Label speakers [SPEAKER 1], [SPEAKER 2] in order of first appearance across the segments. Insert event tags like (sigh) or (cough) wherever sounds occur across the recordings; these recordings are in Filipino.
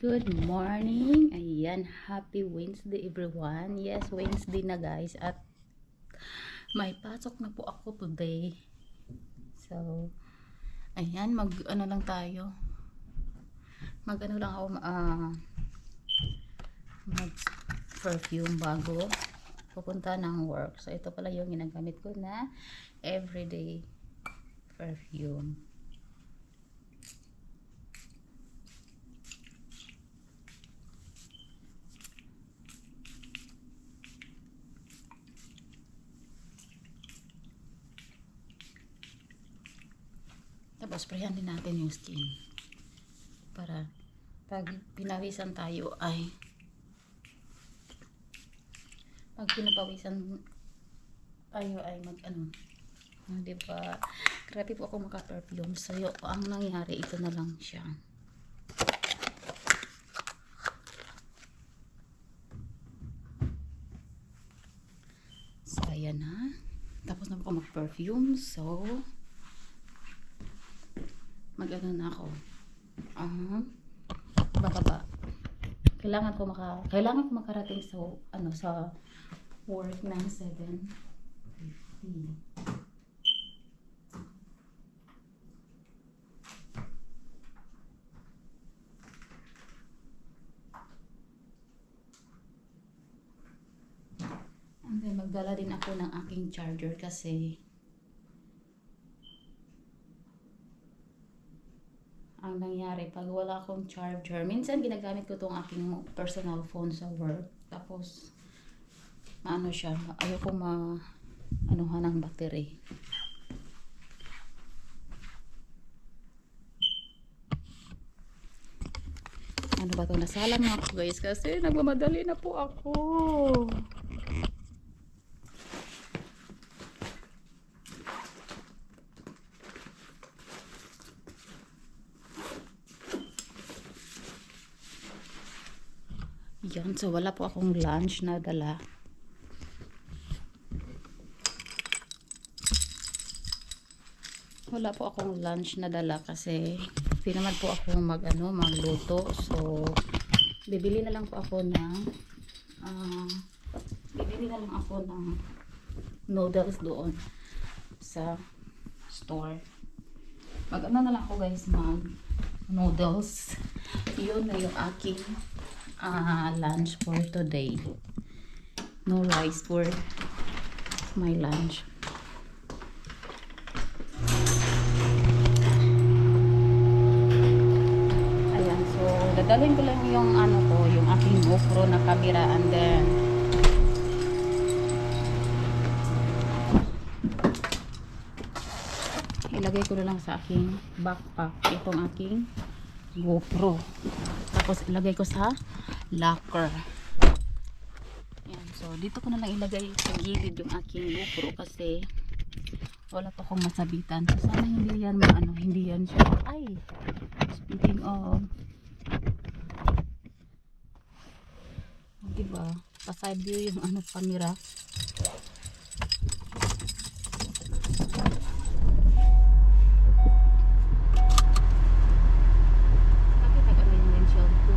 [SPEAKER 1] Good morning. Ayan, happy Wednesday everyone. Yes, Wednesday na guys at may pasok na po ako today. So, ayan, mag ano lang tayo. Mag ano lang ako ah mag perfume bago pupunta ng work. So, ito pala yung ginagamit ko na everyday perfume. Tapos, sprayan din natin yung skin. Para, pag pinawisan tayo ay, pag pinapawisan tayo ay mag, ano, ah, di ba, grabe po ako maka-perfume. So, yung, ang nangyari, ito na lang siya. So, ayan na. Tapos na po ako mag-perfume. So, mag-ano na ako. Ah, bababa. Kailangan ko maka kailangan ko makarating sa ano sa work ng 7:50. And magdala din ako ng aking charger kasi ang nangyari pag wala akong charger minsan ginagamit ko tong aking personal phone sa work. Tapos ano siya ayoko ma anuhan ng battery. Ano ba to? Nasalang na ako guys kasi nagmamadali na po ako Yan, so wala po akong lunch na dala. Wala po akong lunch na dala kasi pinamad po ako mag ano, magluto. So bibili na lang po ako ng ah, bibili na lang ako ng noodles doon sa store. Mag ano na lang ako guys, mag noodles. Yun na yung aking ah, lunch for today. No rice for my lunch. Ayan, so dadalhin ko lang yung ano ko, yung aking GoPro na camera and then ilagay ko na lang sa aking backpack itong aking GoPro. Tapos ilagay ko sa locker. Yan. So, dito ko na lang ilagay sa gilid yung aking GoPro kasi wala pa akong masabitan. So, sana hindi yan ano, hindi yan siya. Ay! Speaking of diba? Pa-side view yung ano camera. Bakit nag-ano yung windshield ko?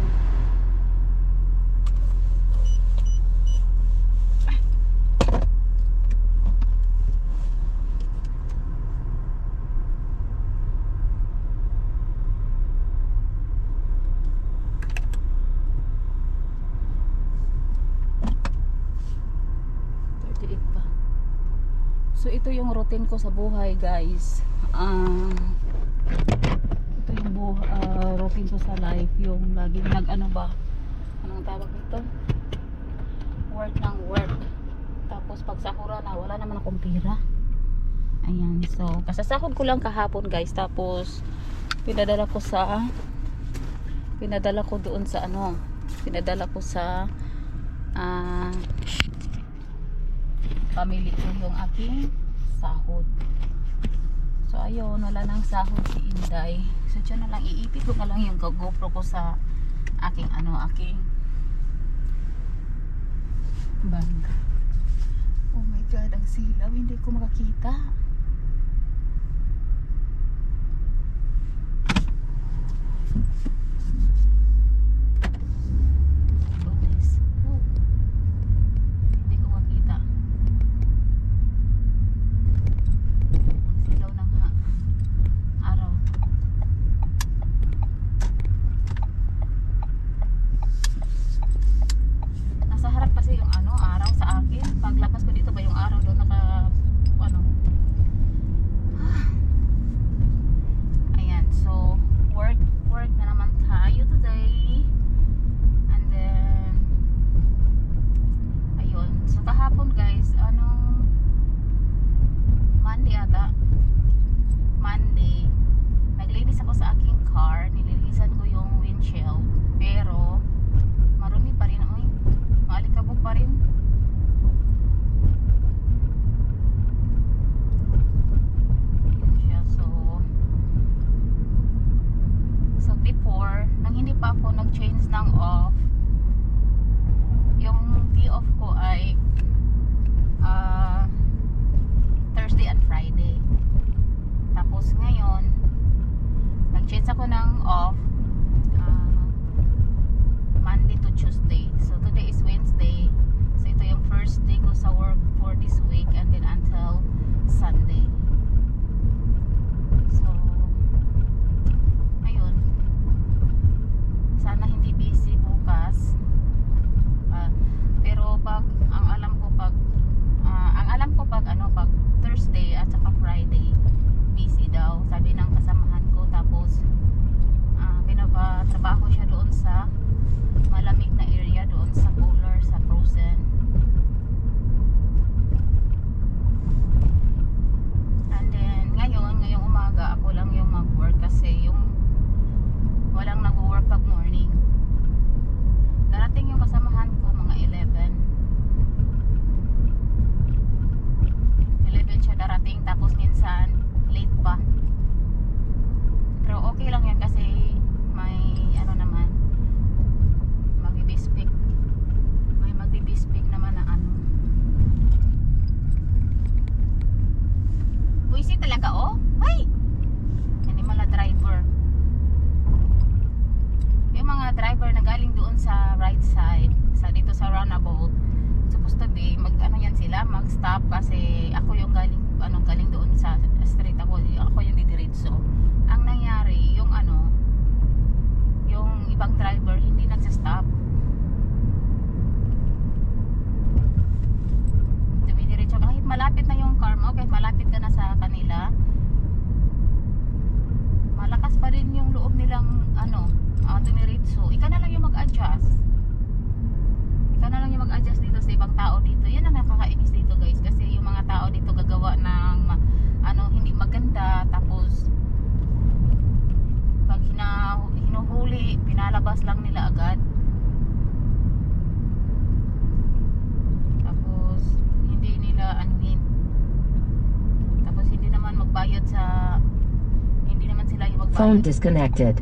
[SPEAKER 1] pa. So ito yung routine ko sa buhay, guys. Ah ito yung buh ah, routine ko sa life, yung laging nag ano ba? Anong tawag nito? Work ng work. Tapos pag sakura na, wala naman akong pira. Ayan, so kasasahod ko lang kahapon, guys. Tapos pinadala ko sa pinadala ko doon sa ano, pinadala ko sa ah pamili ko yung aking sahod. So ayun, wala nang sahod si Inday. So dyan na lang, iipit ko na lang yung GoPro ko sa aking ano, aking bag. Oh my God, ang silaw. Hindi ko makakita. kahapon guys, anong Monday ata. Monday. Naglinis ako sa aking car. Nililisan ko yung windshield. Pero, marumi pa rin. Uy, maalikabog pa rin.
[SPEAKER 2] Phone disconnected.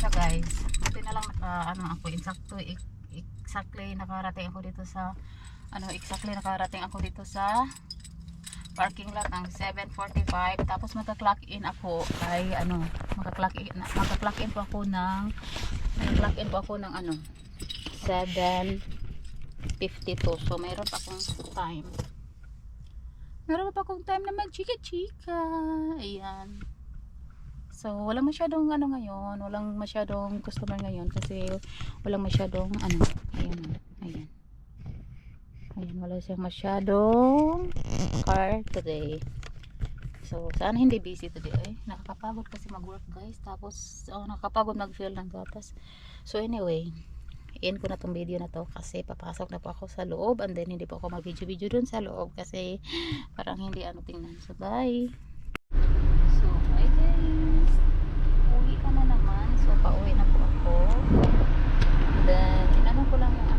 [SPEAKER 1] siya guys. Buti na lang uh, ano ako insakto exactly nakarating ako dito sa ano exactly nakarating ako dito sa parking lot ng 7.45 tapos magka-clock in ako ay ano magka-clock in, magka-clock in po ako ng magka-clock in po ako ng ano 7.52 so mayroon pa akong time. Meron pa akong time na mag chika chika ayan. So, walang masyadong ano ngayon. Walang masyadong customer ngayon kasi walang masyadong ano. Ayan. Ayan. Ayan, wala siyang masyadong car today. So, sana hindi busy today. Ay, nakakapagod kasi mag-work guys. Tapos, oh, nakakapagod mag-fill ng gatas. So, anyway, in ko na tong video na to kasi papasok na po ako sa loob and then hindi po ako mag-video-video dun sa loob kasi parang hindi ano tingnan. So, bye! So! Uwi ka na naman. So, pauwi na po ako. And then, tinanong ko lang yung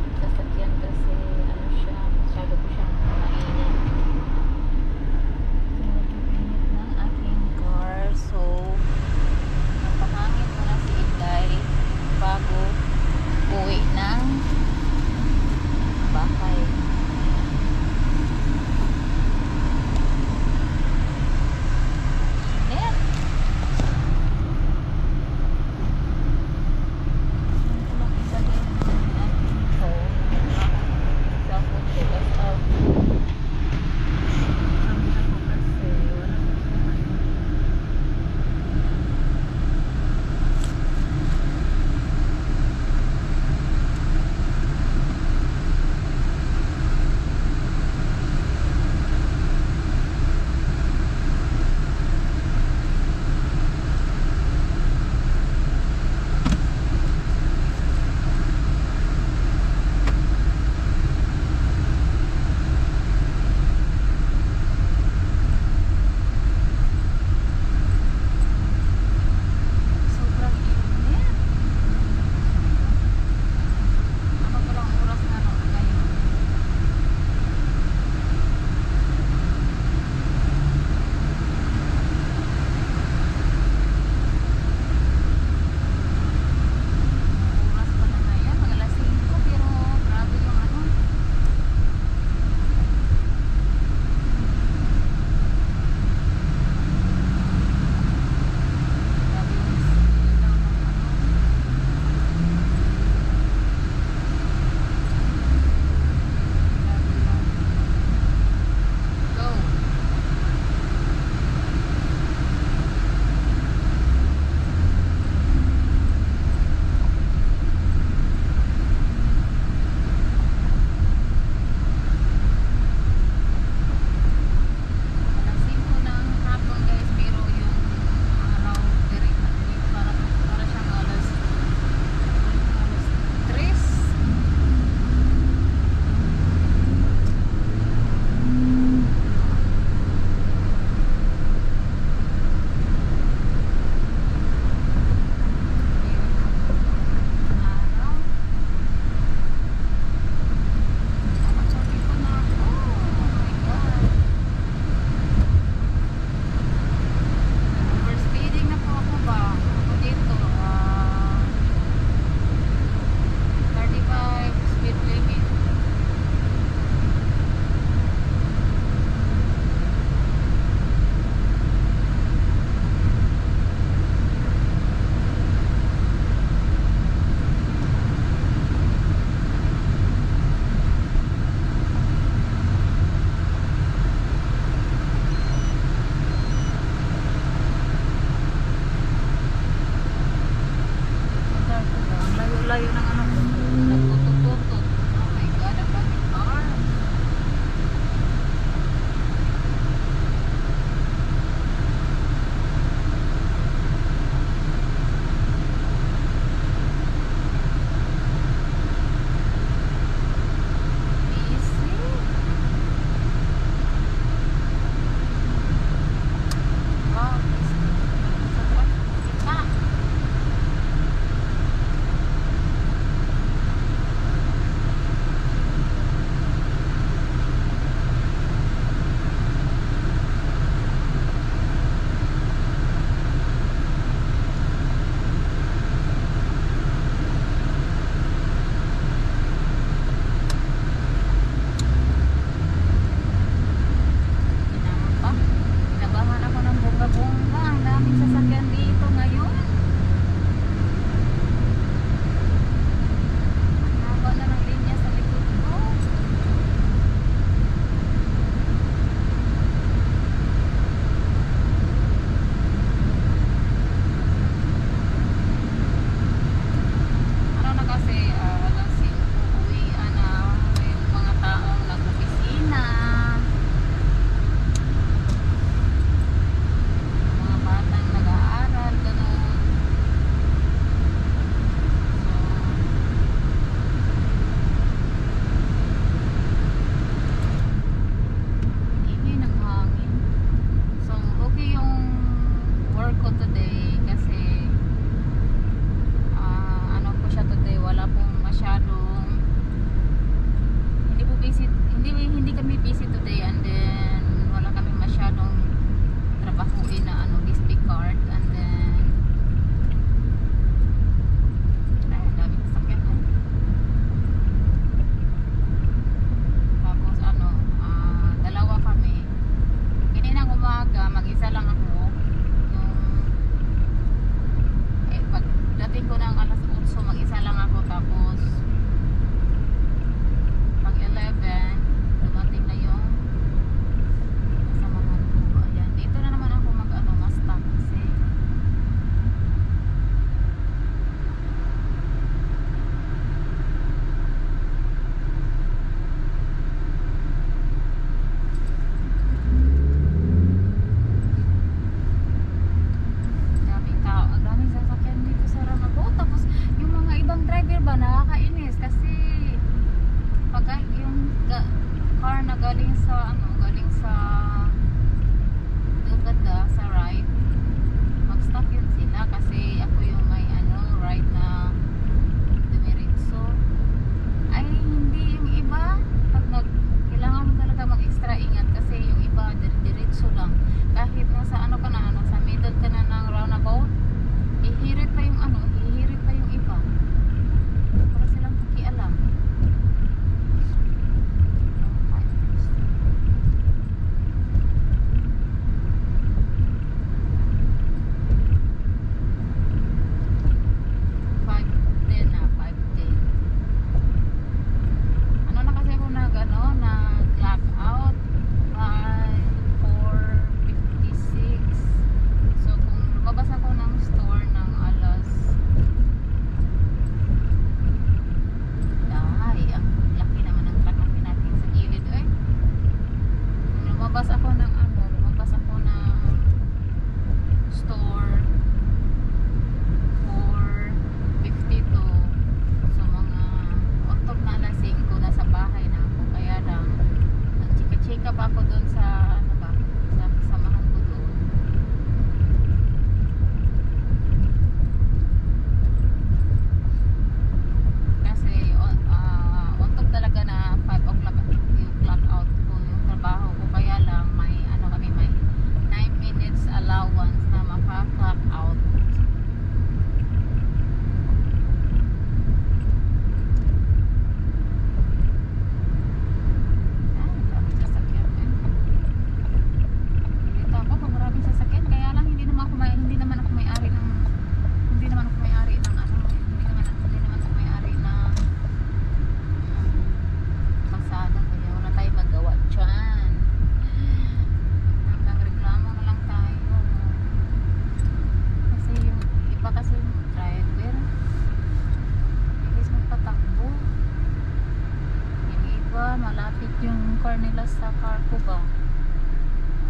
[SPEAKER 1] ba?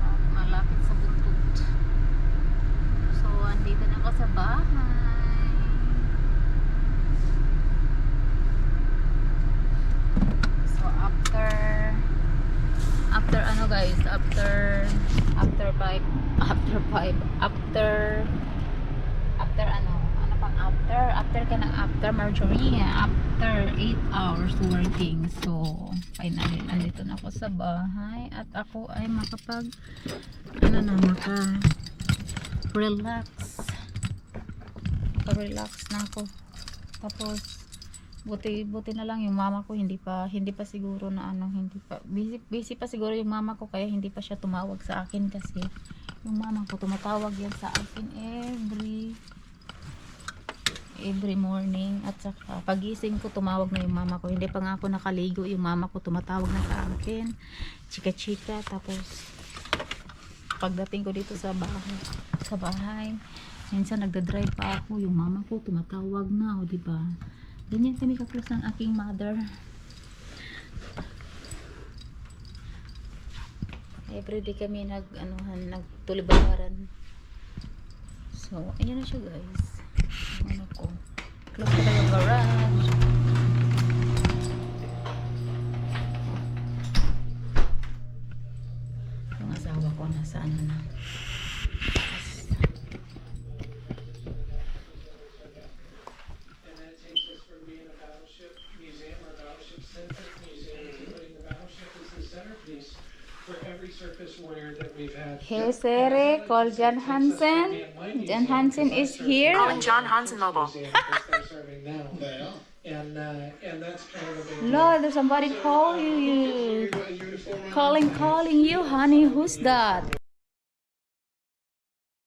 [SPEAKER 1] Ah, Malapit sa buntot. So, andito na ako sa bahay. So, after after ano guys, after after 5 (laughs) after 5 after after ano ano pang after after ka ng after Marjorie after 8 hours working so finally nandito na ako sa bahay at ako ay makapag ano na maka relax. Maka relax na ako. Tapos buti buti na lang yung mama ko hindi pa hindi pa siguro na ano hindi pa busy, busy pa siguro yung mama ko kaya hindi pa siya tumawag sa akin kasi yung mama ko tumatawag yan sa akin every every morning. At saka pagising ko tumawag na yung mama ko. Hindi pa nga ako nakaligo. Yung mama ko tumatawag na sa akin. Chika chika tapos pagdating ko dito sa bahay sa bahay minsan nagda-drive pa ako. Yung mama ko tumatawag na o di ba? Ganyan kami ka-close ng aking mother. Everyday kami nag anuhan nagtulibaran so ayan na siya guys ano ko. Close na yung garage. Yung asawa ko, nasa ano na. Here's Eric Coljan Hansen. Jan Hansen is here.
[SPEAKER 3] Calling John Hansen Mobile.
[SPEAKER 2] Museum, because they're serving now. And, uh, and that's kind of a big deal.
[SPEAKER 1] Lord, there's somebody call you. Calling, calling you, honey. Who's that?